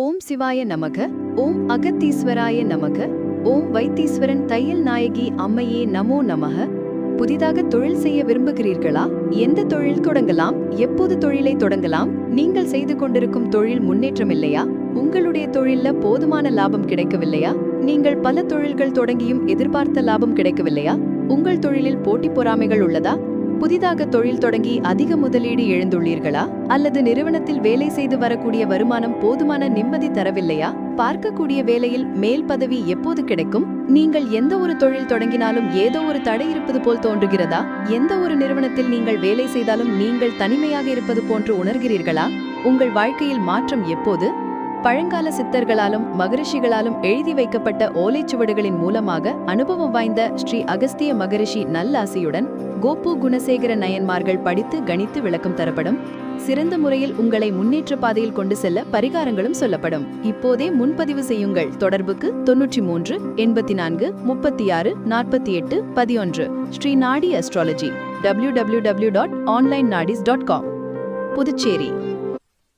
ஓம் சிவாய நமக ஓம் அகத்தீஸ்வராய நமக ஓம் வைத்தீஸ்வரன் தையல் நாயகி அம்மையே நமோ நமக. புதிதாக தொழில் செய்ய விரும்புகிறீர்களா? எந்த தொழில் தொடங்கலாம்? எப்போது தொழிலை தொடங்கலாம்? நீங்கள் செய்து கொண்டிருக்கும் தொழில் முன்னேற்றம் இல்லையா? உங்களுடைய தொழில்ல போதுமான லாபம் கிடைக்கவில்லையா? நீங்கள் பல தொழில்கள் தொடங்கியும் எதிர்பார்த்த லாபம் கிடைக்கவில்லையா? உங்கள் தொழிலில் போட்டி பொறாமைகள் உள்ளதா? புதிதாக தொழில் தொடங்கி அதிக முதலீடு எழுந்துள்ளீர்களா? அல்லது நிறுவனத்தில் வேலை செய்து வரக்கூடிய வருமானம் போதுமான நிம்மதி தரவில்லையா? பார்க்கக்கூடிய வேலையில் மேல் பதவி எப்போது கிடைக்கும்? நீங்கள் எந்த ஒரு தொழில் தொடங்கினாலும் ஏதோ ஒரு தடை இருப்பது போல் தோன்றுகிறதா? எந்த ஒரு நிறுவனத்தில் நீங்கள் வேலை செய்தாலும் நீங்கள் தனிமையாக இருப்பது போன்று உணர்கிறீர்களா? உங்கள் வாழ்க்கையில் மாற்றம் எப்போது? பழங்கால சித்தர்களாலும் மகரிஷிகளாலும் எழுதி வைக்கப்பட்ட ஓலைச்சுவடுகளின் மூலமாக அனுபவம் வாய்ந்த ஸ்ரீ அகஸ்திய மகரிஷி நல்லாசியுடன் கோபு குணசேகர நயன்மார்கள் படித்து கணித்து விளக்கம் தரப்படும். சிறந்த முறையில் உங்களை முன்னேற்ற பாதையில் கொண்டு செல்ல பரிகாரங்களும் சொல்லப்படும். இப்போதே முன்பதிவு செய்யுங்கள். தொடர்புக்கு தொன்னூற்றி மூன்று எண்பத்தி நான்கு முப்பத்தி ஆறு நாற்பத்தி எட்டு பதினொன்று. Shri Nadi astrology W W W dot online Nadis dot com Puducherry.